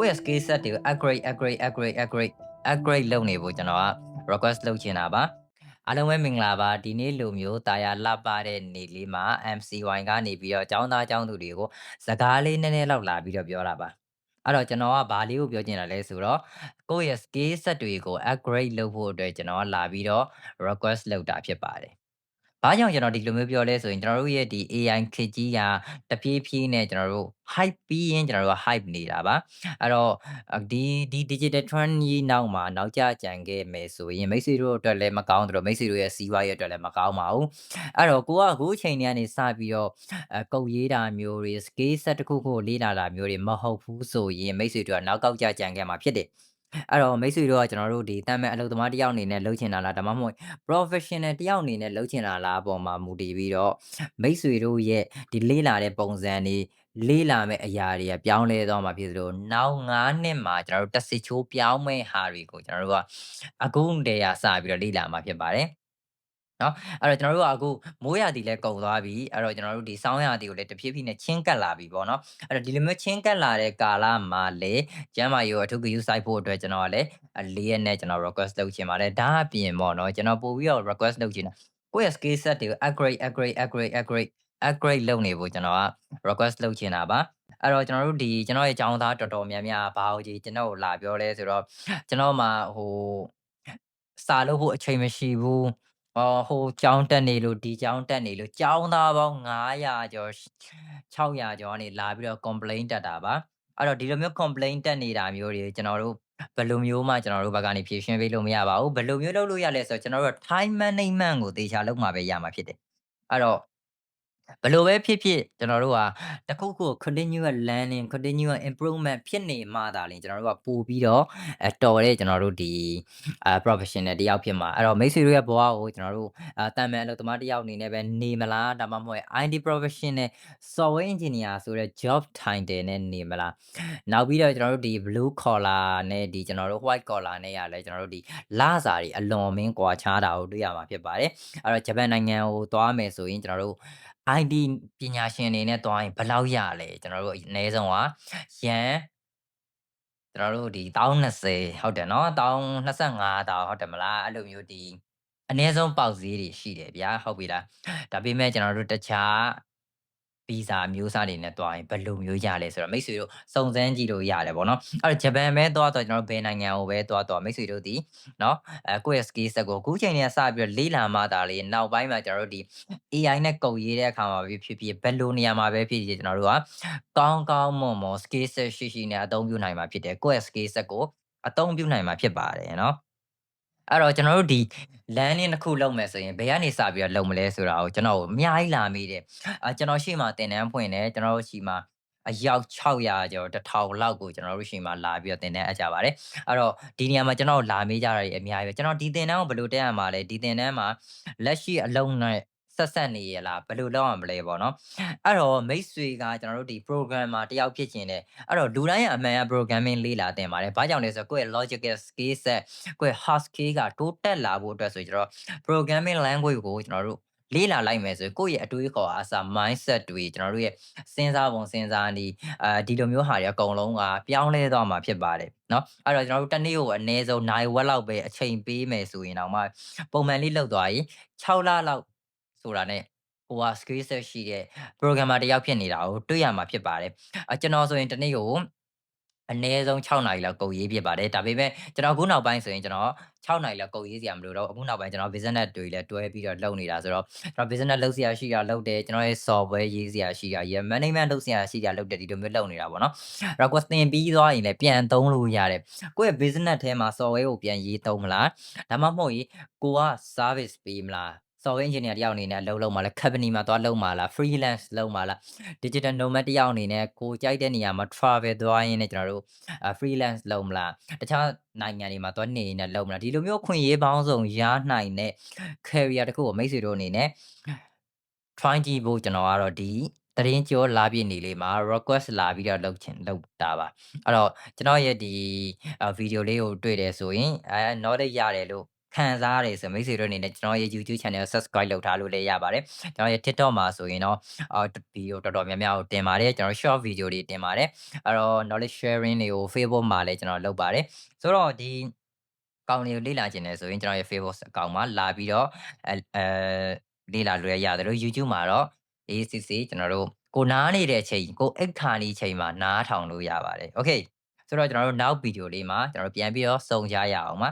ကိုယ့်ရဲ့ skill set တွေကို upgrade upgrade upgrade upgrade upgrade လုပ်နေဖို့ကျွန်တော်က request လုပ်ချင်တာပါအားလုံးပဲမင်္ဂလာပါဒီနေ့လိုမျိုးတာယာလှပတဲ့နေ့လေးမှာ MCY ကနေပြီးတော့ចောင်းသားចောင်းသူတွေကိုစကားလေးနည်းနည်းလောက်လာပြီးတော့ပြောတာပါအဲ့တော့ကျွန်တော်ကဘာလေးကိုပြောချင်တာလဲဆိုတော့ကိုယ့်ရဲ့ skill set တွေကို upgrade လုပ်ဖို့အတွက်ကျွန်တော်ကလာပြီးတော့ request လုပ်တာဖြစ်ပါတယ် ဘာကြောင့်ကျွန်တော်ဒီလိုမျိုးပြောလဲဆိုရင်ကျွန်တော်တို့ရဲ့ဒီ AI ခေတ်ကြီးကတပြေးဖြည်းနဲ့ကျွန်တော်တို့ hype ပြီးရင်ကျွန်တော်တို့က hype နေတာပါအဲ့တော့ဒီဒီ digital trend ကြီးနောက်မှာနောက်ကျကြံခဲ့မယ်ဆိုရင်မိတ်ဆွေတို့အတွက်လည်းမကောင်းသလိုမိတ်ဆွေတို့ရဲ့စီးပွားရေးအတွက်လည်းမကောင်းပါဘူးအဲ့တော့ကိုကအခုအချိန်ကြီးကနေစပြီးတော့အကုတ်ရေးတာမျိုးတွေ skill set တစ်ခုခုလေ့လာတာမျိုးတွေမဟုတ်ဘူးဆိုရင်မိတ်ဆွေတို့ကနောက်ကောက်ကြကြံခဲ့မှာဖြစ်တယ် အဲ့တော့မိတ်ဆွေတို့ကကျွန်တော်တို့ဒီတမ်းမဲ့အလုပ်သမားတယောက်အနေနဲ့လုပ်ချင်တာလားဒါမှမဟုတ် professional တယောက်အနေနဲ့လုပ်ချင်တာလားအပေါ်မှာမူတည်ပြီးတော့မိတ်ဆွေတို့ရဲ့ဒီလေးလာတဲ့ပုံစံတွေလေးလာမဲ့အရာတွေကပြောင်းလဲသွားမှာဖြစ်သလိုနောက်9နှစ်မှာကျွန်တော်တို့တက်စစ်ချိုးပြောင်းမဲ့ဟာတွေကိုကျွန်တော်တို့ကအခုတည်းကစပြီးတော့လေးလာမှာဖြစ်ပါတယ် နော်အဲ့တော့ကျွန်တော်တို့ကအခုမိုးရာသီလည်းကုန်သွားပြီအဲ့တော့ကျွန်တော်တို့ဒီစောင်းရာသီကိုလည်းတဖြည်းဖြည်းနဲ့ချင်းကပ်လာပြီပေါ့နော်အဲ့တော့ဒီလိုမျိုးချင်းကပ်လာတဲ့ကာလမှာလေကျမ်းမာရေးကိုအထူးဂရုစိုက်ဖို့အတွက်ကျွန်တော်ကလည်းလေးရက်နဲ့ကျွန်တော် request လုပ်ချင်ပါတယ်ဒါအပြင်ပေါ့နော်ကျွန်တော်ပို့ပြီးတော့ request လုပ်ချင်တာကိုယ့်ရဲ့ skill set တွေကို upgrade upgrade upgrade upgrade upgrade လုပ်နေဖို့ကျွန်တော်က request လုပ်ချင်တာပါအဲ့တော့ကျွန်တော်တို့ဒီကျွန်တော်ရဲ့ចောင်းသားတော်တော်များများဘာလို့ကြီးကျွန်တော်ကိုလာပြောလဲဆိုတော့ကျွန်တော်မှဟိုစာလုပ်ဖို့အချိန်မရှိဘူး အော်ဟိုကျောင်းတက်နေလို့ဒီကျောင်းတက်နေလို့ကျောင်းသားပေါင်း900ကျော်600ကျော်ကနေလာပြီးတော့ complaint တက်တာပါအဲ့တော့ဒီလိုမျိုး complaint တက်နေတာမျိုးတွေကျွန်တော်တို့ဘယ်လိုမျိုးမှကျွန်တော်တို့ဘက်ကနေဖြည့်ရှင်းပေးလို့မရပါဘူးဘယ်လိုမျိုးလုပ်လို့ရလဲဆိုတော့ကျွန်တော်တို့ time management ကိုသေချာလုပ်မှာပဲရမှာဖြစ်တယ်အဲ့တော့ ဘယ်လိုပဲဖြစ်ဖြစ်ကျွန်တော်တို့ကတခုခု continuous learning continuous improvement ဖြစ်နေမှသာလျှင်ကျွန်တော်တို့ကပို့ပြီးတော့အဲတော်တဲ့ကျွန်တော်တို့ဒီအာ professional တယောက်ဖြစ်မှာအဲ့တော့မိတ်ဆွေတို့ရဲ့ဘဝကိုကျွန်တော်တို့အာတာမန်အလုပ်သမားတယောက်အနေနဲ့ပဲနေမလားဒါမှမဟုတ် IT professional software engineer ဆိုတဲ့ job title နဲ့နေမလားနောက်ပြီးတော့ကျွန်တော်တို့ဒီ blue collar နဲ့ဒီကျွန်တော်တို့ white collar နဲ့ရလဲကျွန်တော်တို့ဒီလစာတွေအလွန်မင်းကွာခြားတာကိုတွေ့ရမှာဖြစ်ပါတယ်အဲ့တော့ဂျပန်နိုင်ငံကိုသွားမယ်ဆိုရင်ကျွန်တော်တို့ ID ပညာရှင်အနေနဲ့သွားရင်ဘယ်လောက်ရလဲကျွန်တော်တို့အနည်းဆုံးကယန်ကျွန်တော်တို့ဒီ1020ဟုတ်တယ်နော်1025တောင်ဟုတ်တယ်မလားအဲ့လိုမျိုးဒီအနည်းဆုံးပေါက်ဈေးတွေရှိတယ်ဗျာဟုတ်ပြီလားဒါပေမဲ့ကျွန်တော်တို့တခြား ဗီဇာမျိုးစားတွေနဲ့တွားရင်ဘယ်လိုမျိုးရလဲဆိုတော့မိတ်ဆွေတို့စုံစမ်းကြည့်လို့ရတယ်ပေါ့နော်အဲ့တော့ဂျပန်ပဲတွားတော့ကျွန်တော်တို့ဘယ်နိုင်ငံကိုပဲတွားတော့မိတ်ဆွေတို့ဒီနော်အဲကိုယ့်ရဲ့ skill set ကိုအခုချိန်နဲ့စပြီးတော့လေးလာမှသာလေနောက်ပိုင်းမှာကျွန်တော်တို့ဒီ AI နဲ့ကုတ်ရေးတဲ့အခါမှာဖြစ်ဖြစ်ဘယ်လိုနေရာမှာပဲဖြစ်ဖြစ်ကျွန်တော်တို့ကကောင်းကောင်းမွန်မွန် skill set ရှိရှိနဲ့အသုံးပြုနိုင်မှာဖြစ်တယ်ကိုယ့်ရဲ့ skill set ကိုအသုံးပြုနိုင်မှာဖြစ်ပါတယ်နော် အဲ့တော့ကျွန်တော်တို့ဒီ landing တစ်ခုလုပ်မယ်ဆိုရင်ဘယ်ကနေစပြီးတော့လုပ်မလဲဆိုတာကိုကျွန်တော်အများကြီးလာမိတယ်အာကျွန်တော်ရှိမှတင်တန်းဖွင့်တယ်ကျွန်တော်တို့ရှိမှအယောက်600ကျော်1000လောက်ကိုကျွန်တော်တို့ရှိမှလာပြီးတော့တင်တန်းအပ်ကြပါတယ်အဲ့တော့ဒီနေရာမှာကျွန်တော်လာမေးကြတာတွေအများကြီးပဲကျွန်တော်ဒီတင်တန်းကိုဘယ်လိုတက်ရမှာလဲဒီတင်တန်းမှာလက်ရှိအလုံးနဲ့ ဆက်ဆက်နေရလားဘယ်လိုလုပ်ရမလဲပေါ့နော်အဲ့တော့မိတ်ဆွေကကျွန်တော်တို့ဒီ programmer တယောက်ဖြစ်ခြင်းနဲ့အဲ့တော့လူတိုင်းအမှန်ရ programming လေ့လာတင်ပါတယ်ဘာကြောင့်လဲဆိုတော့ကိုယ့်ရဲ့ logical skill set ကိုယ့်ရဲ့ hard skill ကတိုးတက်လာဖို့အတွက်ဆိုကျွန်တော် programming language ကိုကျွန်တော်တို့လေးလာလိုက်မယ်ဆိုရင်ကိုယ့်ရဲ့အတွေးခေါ်အားစ mindset တွေကျွန်တော်တို့ရဲ့စဉ်းစားပုံစဉ်းစားနည်းအဲဒီလိုမျိုးဟာတွေအကုန်လုံးကပြောင်းလဲသွားမှာဖြစ်ပါတယ်เนาะအဲ့တော့ကျွန်တော်တို့တစ်နေ့ကိုအနည်းဆုံးနိုင်ဝက်လောက်ပဲအချိန်ပေးမယ်ဆိုရင်တော့မှပုံမှန်လေးလောက်သွားရင်6လလောက် ဆိုတာနဲ့ဟိုက skill set ရှိတဲ့ programmer တယောက်ဖြစ်နေတာကိုတွေ့ရမှာဖြစ်ပါတယ်အကျွန်တော်ဆိုရင်တစ်နေ့ကိုအနည်းဆုံး6နာရီလောက်ကုန်ရေးဖြစ်ပါတယ်ဒါပေမဲ့ကျွန်တော်အခုနောက်ပိုင်းဆိုရင်ကျွန်တော်6နာရီလောက်ကုန်ရေးစရာမလိုတော့အခုနောက်ပိုင်းကျွန်တော် business တွေလည်းတွဲပြီးတော့လုပ်နေတာဆိုတော့ကျွန်တော် business လုပ်စရာရှိတာလုပ်တယ်ကျွန်တော်ရဲ့ software ရေးစရာရှိတာရ management လုပ်စရာရှိတာလုပ်တယ်ဒီလိုမျိုးလုပ်နေတာပေါ့နော် request သင်ပြီးသွားရင်လည်းပြန်သုံးလို့ရတယ်ကိုယ့်ရဲ့ business ထဲမှာ software ကိုပြန်ရေးသုံးမလားဒါမှမဟုတ်ရင်ကိုက service ပေးမလား software engineer တယောက်အနေနဲ့အလုပ်လုပ်မှာလား company မှာသွားလုပ်မှာလား freelance လုပ်မှာလား digital nomad တယောက်အနေနဲ့ကိုကြိုက်တဲ့နေရာမှာ travel သွားရင်းနဲ့ကျွန်တော်တို့ freelance လုပ်မလားတခြားနိုင်ငံတွေမှာသွားနေနေလုပ်မလားဒီလိုမျိုးခွင့်ရေးပေါင်းစုံရနိုင်တဲ့ career တခုကိုမိတ်ဆွေတို့အနေနဲ့ try ကြည့်ဖို့ကျွန်တော်ကတော့ဒီတရင်ကျော်လာပြည့်နေလေးမှာ request လာပြီးတော့လုပ်ချင်လုပ်တာပါအဲ့တော့ကျွန်တော်ရဲ့ဒီဗီဒီယိုလေးကိုတွေ့တယ်ဆိုရင်အဲ knowledge ရတယ်လို့ ခံစားရတယ်ဆိုမိတ်ဆွေတို့အနေနဲ့ကျွန်တော်ရဲ့ YouTube Channel Subscribe လုပ်ထားလို့လည်းရပါတယ်ကျွန်တော်ရဲ့ TikTok မှာဆိုရင်တော့အော်ဗီဒီယိုတော်တော်များများကိုတင်ပါတယ်ကျွန်တော် short video တွေတင်ပါတယ်အဲ့တော့ knowledge sharing တွေကို Facebook မှာလည်းကျွန်တော်လုပ်ပါတယ်ဆိုတော့ဒီကောင်တွေကိုလေ့လာခြင်းနဲ့ဆိုရင်ကျွန်တော်ရဲ့ Facebook အကောင့်မှာလာပြီးတော့အဲအဲလေ့လာလို့ရတယ်လို့ YouTube မှာတော့ ACC ကျွန်တော်တို့ကိုနားနေတဲ့အချိန်ကိုအိတ်ခါနေချိန်မှာနားထောင်လို့ရပါတယ် Okay ဆိုတော့ကျွန်တော်တို့နောက်ဗီဒီယိုလေးမှာကျွန်တော်တို့ပြန်ပြီးတော့စုံကြရအောင်ပါ